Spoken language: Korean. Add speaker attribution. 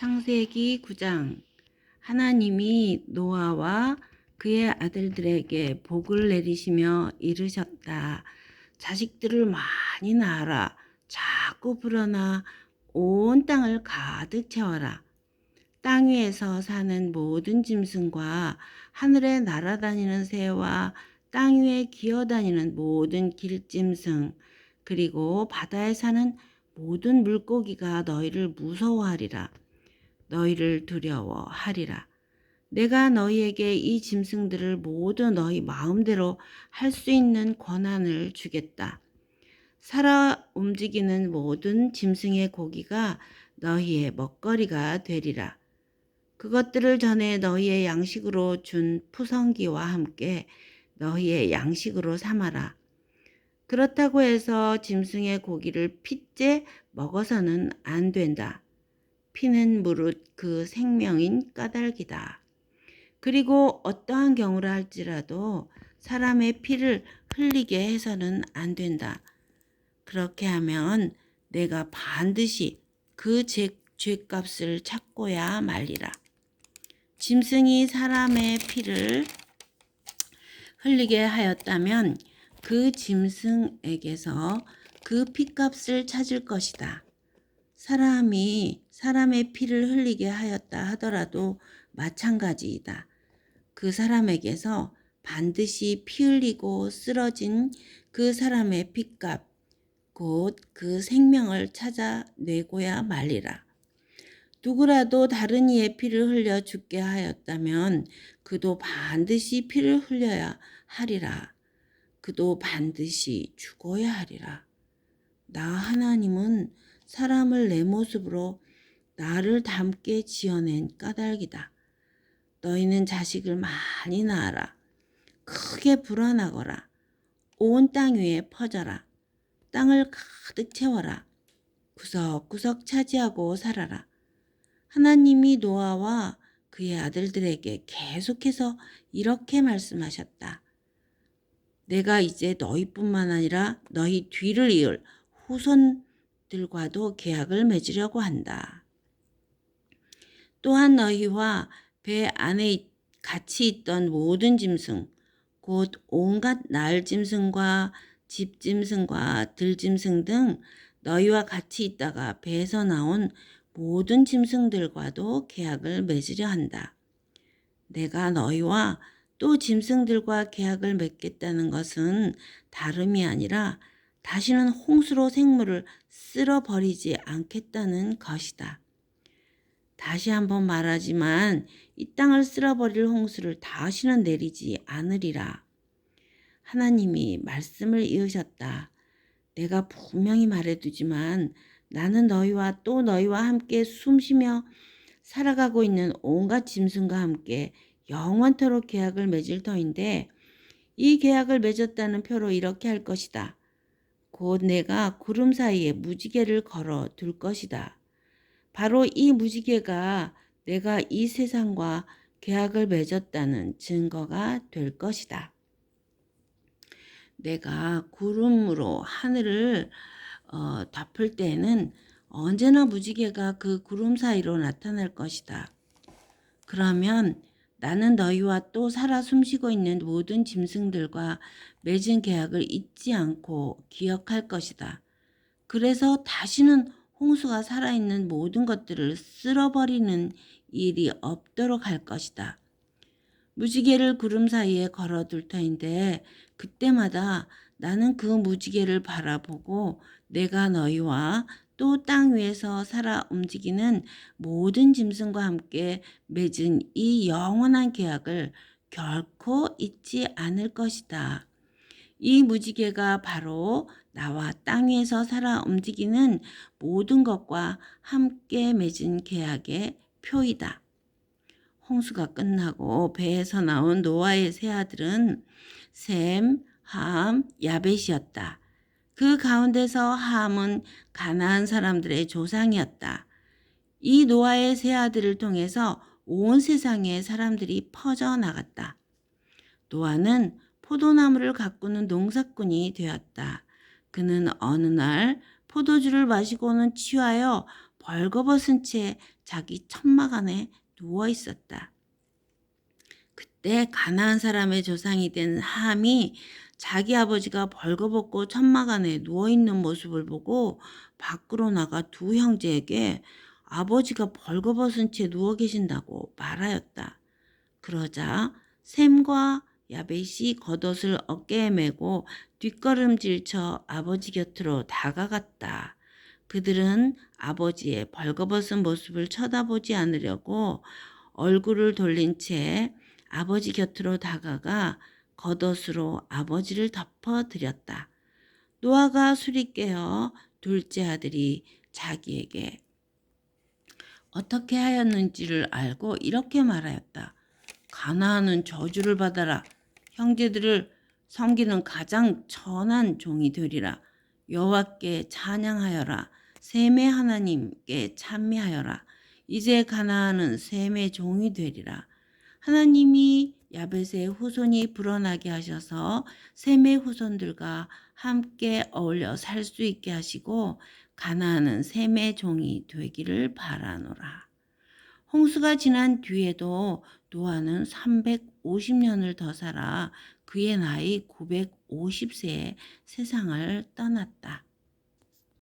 Speaker 1: 창세기 9장 하나님이 노아와 그의 아들들에게 복을 내리시며 이르셨다. 자식들을 많이 낳아라. 자꾸 불어나 온 땅을 가득 채워라. 땅 위에서 사는 모든 짐승과 하늘에 날아다니는 새와 땅 위에 기어다니는 모든 길짐승 그리고 바다에 사는 모든 물고기가 너희를 무서워하리라. 너희를 두려워하리라. 내가 너희에게 이 짐승들을 모두 너희 마음대로 할 수 있는 권한을 주겠다. 살아 움직이는 모든 짐승의 고기가 너희의 먹거리가 되리라. 그것들을 전에 너희의 양식으로 준 푸성기와 함께 너희의 양식으로 삼아라. 그렇다고 해서 짐승의 고기를 핏째 먹어서는 안 된다. 피는 무릇 그 생명인 까닭이다. 그리고 어떠한 경우라 할지라도 사람의 피를 흘리게 해서는 안 된다. 그렇게 하면 내가 반드시 그 죄, 죄값을 찾고야 말리라. 짐승이 사람의 피를 흘리게 하였다면 그 짐승에게서 그 피값을 찾을 것이다. 사람이 사람의 피를 흘리게 하였다 하더라도 마찬가지이다. 그 사람에게서 반드시 피 흘리고 쓰러진 그 사람의 피값, 곧 그 생명을 찾아내고야 말리라. 누구라도 다른 이의 피를 흘려 죽게 하였다면 그도 반드시 피를 흘려야 하리라. 그도 반드시 죽어야 하리라. 나 하나님은 사람을 내 모습으로 나를 닮게 지어낸 까닭이다. 너희는 자식을 많이 낳아라. 크게 불어나거라. 온 땅 위에 퍼져라. 땅을 가득 채워라. 구석구석 차지하고 살아라. 하나님이 노아와 그의 아들들에게 계속해서 이렇게 말씀하셨다. 내가 이제 너희뿐만 아니라 너희 뒤를 이을 후손 들과도 계약을 맺으려고 한다. 또한 너희와 배 안에 같이 있던 모든 짐승, 곧 온갖 날 짐승과 집 짐승과 들 짐승 등 너희와 같이 있다가 배에서 나온 모든 짐승들과도 계약을 맺으려 한다. 내가 너희와 또 짐승들과 계약을 맺겠다는 것은 다름이 아니라 다시는 홍수로 생물을 쓸어버리지 않겠다는 것이다. 다시 한번 말하지만 이 땅을 쓸어버릴 홍수를 다시는 내리지 않으리라. 하나님이 말씀을 이으셨다. 내가 분명히 말해두지만 나는 너희와 또 너희와 함께 숨쉬며 살아가고 있는 온갖 짐승과 함께 영원토록 계약을 맺을 터인데 이 계약을 맺었다는 표로 이렇게 할 것이다. 곧 내가 구름 사이에 무지개를 걸어 둘 것이다. 바로 이 무지개가 내가 이 세상과 계약을 맺었다는 증거가 될 것이다. 내가 구름으로 하늘을 어, 덮을 때에는 언제나 무지개가 그 구름 사이로 나타날 것이다. 그러면 나는 너희와 또 살아 숨쉬고 있는 모든 짐승들과 맺은 계약을 잊지 않고 기억할 것이다. 그래서 다시는 홍수가 살아있는 모든 것들을 쓸어버리는 일이 없도록 할 것이다. 무지개를 구름 사이에 걸어둘 터인데 그때마다 나는 그 무지개를 바라보고 내가 너희와 또 땅 위에서 살아 움직이는 모든 짐승과 함께 맺은 이 영원한 계약을 결코 잊지 않을 것이다. 이 무지개가 바로 나와 땅 위에서 살아 움직이는 모든 것과 함께 맺은 계약의 표이다. 홍수가 끝나고 배에서 나온 노아의 세 아들은 셈, 함, 야벳이었다. 그 가운데서 함은 가나안 사람들의 조상이었다. 이 노아의 세 아들을 통해서 온 세상에 사람들이 퍼져 나갔다. 노아는 포도나무를 가꾸는 농사꾼이 되었다. 그는 어느 날 포도주를 마시고는 취하여 벌거벗은 채 자기 천막 안에 누워 있었다. 그때 가나안 사람의 조상이 된 함이 자기 아버지가 벌거벗고 천막 안에 누워 있는 모습을 보고 밖으로 나가 두 형제에게 아버지가 벌거벗은 채 누워 계신다고 말하였다. 그러자 샘과 야벳이 겉옷을 어깨에 메고 뒷걸음질쳐 아버지 곁으로 다가갔다. 그들은 아버지의 벌거벗은 모습을 쳐다보지 않으려고 얼굴을 돌린 채 아버지 곁으로 다가가 겉옷으로 아버지를 덮어드렸다. 노아가 술이 깨어 둘째 아들이 자기에게 어떻게 하였는지를 알고 이렇게 말하였다. 가나안은 저주를 받아라. 형제들을 섬기는 가장 천한 종이 되리라. 여호와께 찬양하여라. 셈의 하나님께 찬미하여라. 이제 가나안은 셈의 종이 되리라. 하나님이 야벳의 후손이 불어나게 하셔서 셈의 후손들과 함께 어울려 살 수 있게 하시고 가나안은 셈의 종이 되기를 바라노라. 홍수가 지난 뒤에도 노아는 350년을 더 살아 그의 나이 950세에 세상을 떠났다.